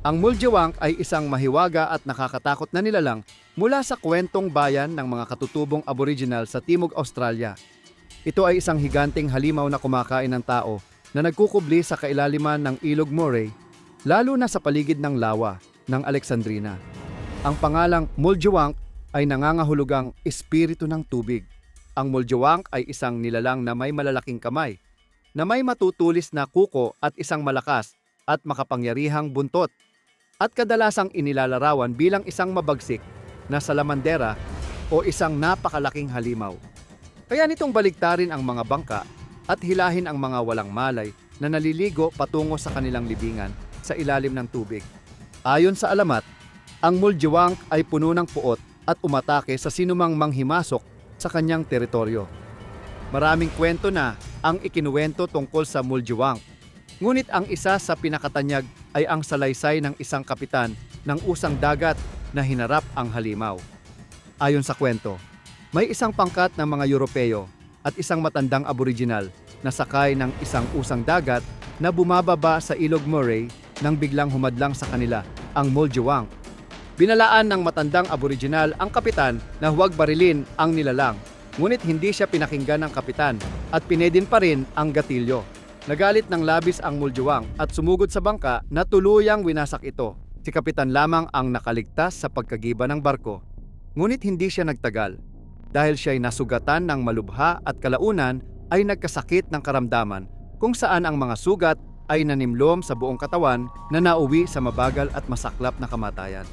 Ang Muljawang ay isang mahiwaga at nakakatakot na nilalang mula sa kwentong bayan ng mga katutubong aboriginal sa Timog Australia. Ito ay isang higanteng halimaw na kumakain ng tao na nagkukubli sa kailaliman ng Ilog Murray, lalo na sa paligid ng lawa ng Alexandrina. Ang pangalang Muljawang ay nangangahulugang espiritu ng tubig. Ang Muljawang ay isang nilalang na may malalaking kamay, na may matutulis na kuko at isang malakas at makapangyarihang buntot at kadalasang inilalarawan bilang isang mabagsik na salamandera o isang napakalaking halimaw. Kaya nitong baliktarin ang mga bangka at hilahin ang mga walang malay na naliligo patungo sa kanilang libingan sa ilalim ng tubig. Ayon sa alamat, ang Muljawang ay puno ng puot at umatake sa sinumang manghimasok sa kanyang teritoryo. Maraming kwento na ang ikinuwento tungkol sa Muljawang Ngunit ang isa sa pinakatanyag ay ang salaysay ng isang kapitan ng usang dagat na hinarap ang halimaw. Ayon sa kwento, may isang pangkat ng mga Europeo at isang matandang aboriginal na sakay ng isang usang dagat na bumababa sa ilog Murray nang biglang humadlang sa kanila ang Muljawang. Binalaan ng matandang aboriginal ang kapitan na huwag barilin ang nilalang, ngunit hindi siya pinakinggan ng kapitan at pinedin pa rin ang gatilyo. Nagalit ng labis ang Muljawang at sumugod sa bangka na tuluyang winasak ito. Si Kapitan lamang ang nakaligtas sa pagkagiba ng barko. Ngunit hindi siya nagtagal. Dahil siya'y nasugatan ng malubha at kalaunan ay nagkasakit ng karamdaman kung saan ang mga sugat ay nanimlom sa buong katawan na nauwi sa mabagal at masaklap na kamatayan.